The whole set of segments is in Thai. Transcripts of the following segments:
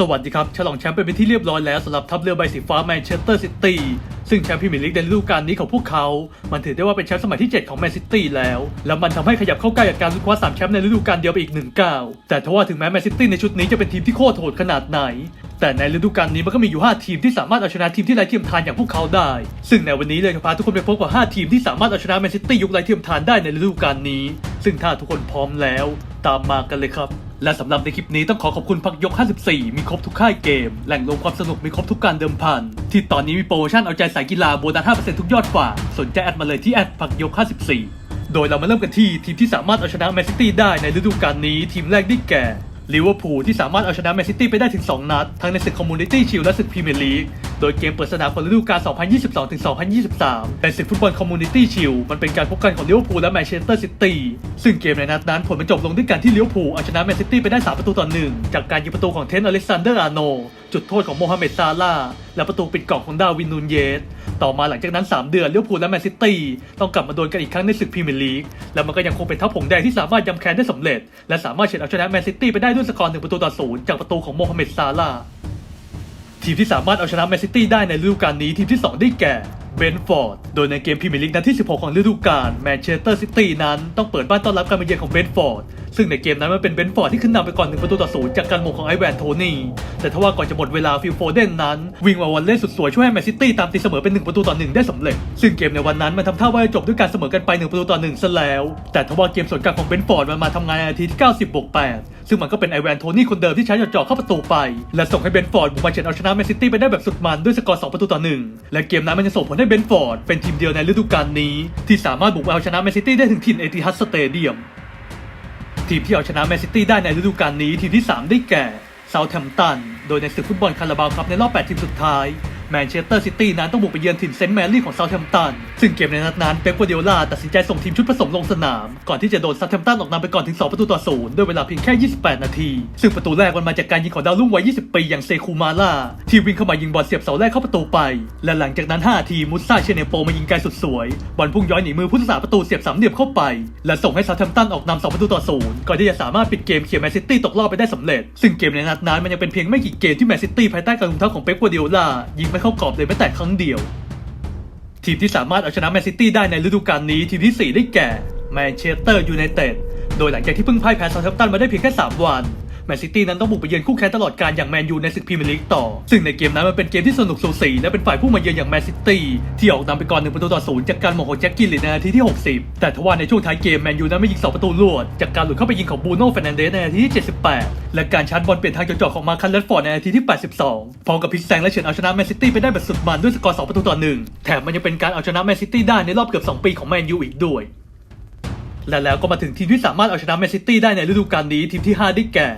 สวัสดีครับ ฉลองแชมป์ไปเป็นที่เรียบร้อยแล้วสำหรับทัพเรือใบสีฟ้าแมนเชสเตอร์ซิตี้ซึ่งแชมป์พรีเมียร์ลีกในฤดูกาลนี้ของพวกเขา มันถือได้ว่าเป็นแชมป์สมัยที่ 7 ของแมนซิตี้แล้ว และมันทำให้ขยับเข้าใกล้กับการลุ้นคว้าสามแชมป์ในฤดูกาลเดียวไปอีกหนึ่งก้าวแต่ทว่าถึงแม้แมนซิตี้ในชุดนี้จะเป็นทีมที่โคตรโหดขนาดไหน แต่ในฤดูกาลนี้มันก็มีอยู่ 5 ทีมที่สามารถเอาชนะทีมที่ไร้เทียมทานอย่างพวกเขาได้ ซึ่งในวันนี้เลยจะพาทุกคนไปพบกับ 5 ทีมที่สามารถเอาชนะแมนซิตี้ยุคไร้เทียมทานได้ในฤดูกาลนี้ ซึ่งถ้าทุกคนพร้อมแล้ว ตามมากันเลยครับและสำหรับในคลิปนี้ต้องขอขอบคุณพักยก 54 มีครบทุกค่ายเกม แหล่งรวมความสนุกมีครบทุกการเดิมพัน ที่ตอนนี้มีโปรโมชั่นเอาใจสายกีฬาโบนัส5%ทุกยอดฝากสนใจแอดมาเลยที่แอดพักยก 54 โดยเรามาเริ่มกันที่ทีมที่สามารถเอาชนะแมนซิตี้ได้ในฤดูกาลนี้ทีมแรกได้แก่ ลิเวอร์พูลที่สามารถเอาชนะแมนซิตี้ไปได้ถึง 2 นัด ทั้งในศึกคอมมูนิตี้ชิลและศึกพรีเมียร์ลีก โดยเกมเปิดสนามของฤดูกาล 2022-2023 ในศึกฟุตบอลคอมมูนิตี้ชิลมันเป็นการพบกันของลิเวอร์พูลและแมนเชสเตอร์ซิตี้ ซึ่งเกมในนัดนั้นผลมันจบลงด้วยการที่ลิเวอร์พูลเอาชนะแมนซิตี้ไปได้ 3 ประตูต่อหนึ่งจากการยิงประตูของเทนต์อเล็กซานเดอร์อาร์โน จุดโทษของโมฮัมเหม็ดซาลาและประตูปิดกล่องของดาวินนูนเยส ต่อมาหลังจากนั้น 3 เดือนเลี้ยวพูลและแมนซิตี้ต้องกลับมาโดนกันอีกครั้งในศึกพรีเมียร์ลีก และมันก็ยังคงเป็นทัพผงแดงที่สามารถยำแค้นได้สำเร็จ และสามารถเฉือนเอาชนะแมนซิตี้ไปได้ด้วยสกอร์หนึ่งประตูต่อศูนย์จากประตูของโมฮัมเหม็ดซาลาทีมที่สามารถเอาชนะแมนซิตี้ได้ในฤดูกาลนี้ทีมที่ 2 ได้แก่ เบนฟอร์ด โดยในเกมพรีเมียร์ลีกนัดที่ 16 ของฤดูกาลแมนเชสเตอร์ซิตี้นั้นต้องเปิดบ้านต้อนรับการมาเยือนของเบนฟอร์ด ซึ่งในเกมนั้นมันเป็นเบนฟอร์ดที่ขึ้นนำไปก่อนหนึ่งประตูต่อศูนย์จากการโมงของไอแวนโทนี่แต่ทว่าก่อนจะหมดเวลาฟิลโฟเดนนั้น วิ่งมาวันเล่สุดสวยช่วยให้แมนซิตี้ตามตีเสมอเป็นหนึ่งประตูต่อหนึ่งได้สำเร็จ ซึ่งเกมในวันนั้นมันทำท่าว่าจะจบด้วยการเสมอกันไปหนึ่งประตูต่อหนึ่งซะแล้ว แต่ทว่าเกมสวนกลับของเบนฟอร์ดมันมาทำงานในนาทีที่90บวก8ซึ่งมันก็เป็นไอแวนโทนี่คนเดิมที่ใช้จ่อๆเข้าประตูไป และส่งให้เบนฟอร์ดบุกมาเฉือนเอาชนะแมนซิตี้ไปได้แบบสุดมันด้วยสกอร์ 2 ประตูต่อ 1 และเกมนั้นมันจะส่งผลให้เบนฟอร์ดเป็นทีมเดียวในฤดูกาลนี้ ที่สามารถบุกเอาชนะแมนซิตี้ได้ถึงถิ่นเอติฮัดสเตเดียมทีมที่เอาชนะแมนซิตี้ได้ในฤดูกาลนี้ทีมที่ 3 ได้แก่เซาท์แฮมป์ตันโดยในศึกฟุตบอลคาราบาวครับในรอบ 8 ทีมสุดท้าย แมนเชสเตอร์ซิตี้นั้นต้องบุกไปเยือนถิ่นเซนต์แมรี่ของเซาท์แฮมป์ตัน ซึ่งเกมในนัดนั้นเป๊ปกัวเดียล่าตัดสินใจส่งทีมชุดผสมลงสนาม ก่อนที่จะโดนเซาท์แฮมป์ตันออกนำไปก่อนถึง 2 ประตูต่อศูนย์ด้วยเวลาเพียงแค่ 28 นาที ซึ่งประตูแรกมันมาจากการยิงของดาวรุ่งวัย 20 ปีอย่างเซคูมาล่าที่วิ่งเข้ามายิงบอลเสียบเสาแรกเข้าประตูไป และหลังจากนั้น 5 ทีมุสซาเชเนโปมายิงไกลสุดสวยบอลพุ่งย้อยหนีมือผู้รักษาประตูเสียบสามเหลี่ยมเข้าไป และส่งให้เซาท์แฮมป์ตันออกนำสองประตูต่อศูนย์ก่อนที่จะสามารถปิดเกมเคลียแมนซิตี้ตกรอบไปได้สำเร็จ ซึ่งเกมในนัดนั้นมันยังเป็นเพียงไม่กี่เกมที่แมนซิตี้ภายใต้การคุมทัพของเป๊ปกัวเดียลายิงไม่เข้ากรอบเลยแม้แต่ครั้งเดียว ทีมที่สามารถเอาชนะแมนซิตี้ได้ในฤดูกาลนี้ ทีมที่ 4 ได้แก่แมนเชสเตอร์ยูไนเต็ดโดยหลังจากที่เพิ่งพ่ายแพ้ซาท์แฮมป์ตันมาได้เพียงแค่ 3 วัน แมนซิตี้นั้นต้องบุกไปเยือนคู่แข่งตลอดการอย่างแมนยูในศึกพรีเมียร์ลีกต่อ ซึ่งในเกมนั้นมันเป็นเกมที่สนุกสูสีและเป็นฝ่ายผู้มาเยือนอย่างแมนซิตี้ที่ออกนำไปก่อนหนึ่งประตูต่อศูนย์จากการหม่งของแจ็คกิลลินในนาทีที่ 60 แต่ทว่าในช่วงท้ายเกมแมนยูนั้นไม่ยิงสองประตูรวดจากการหลุดเข้าไปยิงของบูโน่เฟรนันเดสในนาทีที่ 78 และการชาร์จบอลเปลี่ยนทางจ่อๆของมาคันเลดฟอร์ดในนาทีที่ 82 พร้อมกับพลิกแซงและเฉือนเอาชนะแมนซิตี้ไปได้แบบสุดมันด้วยสกอร์2ประตูต่อหนึ่งแถมมันยังเป็นการเอาชนะแมนซิตี้ได้ในรอบเกือบ2ปีของแมนยูอีกด้วยและแล้วก็มาถึงทีมที่สามารถเอาชนะแมนซิตี้ได้ในฤดูกาลนี้ทีมที่ 5 ได้แก่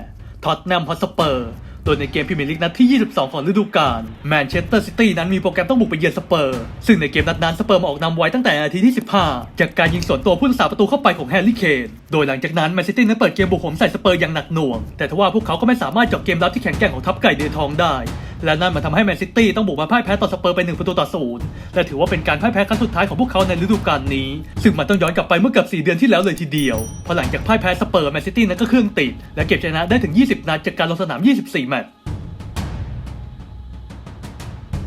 ท็อตแนมฮอตสเปอร์โดยในเกมพรีเมียร์ลีกนัดที่ 22 ของฤดูกาลแมนเชสเตอร์ซิตี้นั้นมีโปรแกรมต้องบุกไปเยือนสเปอร์ ซึ่งในเกมนัดนั้นสเปอร์มาออกนำไว้ตั้งแต่นาทีที่ 15 จากการยิงสวนตัวผู้รักษาประตูเข้าไปของแฮร์รี่เคนโดยหลังจากนั้นแมนซิตี้นั้นเปิดเกมบุกโหมใส่สเปอร์อย่างหนักหน่วง แต่ทว่าพวกเขาก็ไม่สามารถจบเกมรับที่แข็งแกร่งของทัพไก่เดือทองได้ และนั่นมันทำให้แมนซิตี้ต้องบุกมาพ่ายแพ้ต่อสเปอร์ไปหนึ่งประตูต่อศูนย์และถือว่าเป็นการพ่ายแพ้ครั้งสุดท้ายของพวกเขาในฤดูกาลนี้ ซึ่งมันต้องย้อนกลับไปเมื่อเกือบ4เดือนที่แล้วเลยทีเดียวเพราะหลังจากพ่ายแพ้สเปอร์แมนซิตี้นั้นก็เครื่องติดและเก็บชนะได้ถึง 20 นัดจากการลงสนาม 24 แมตช์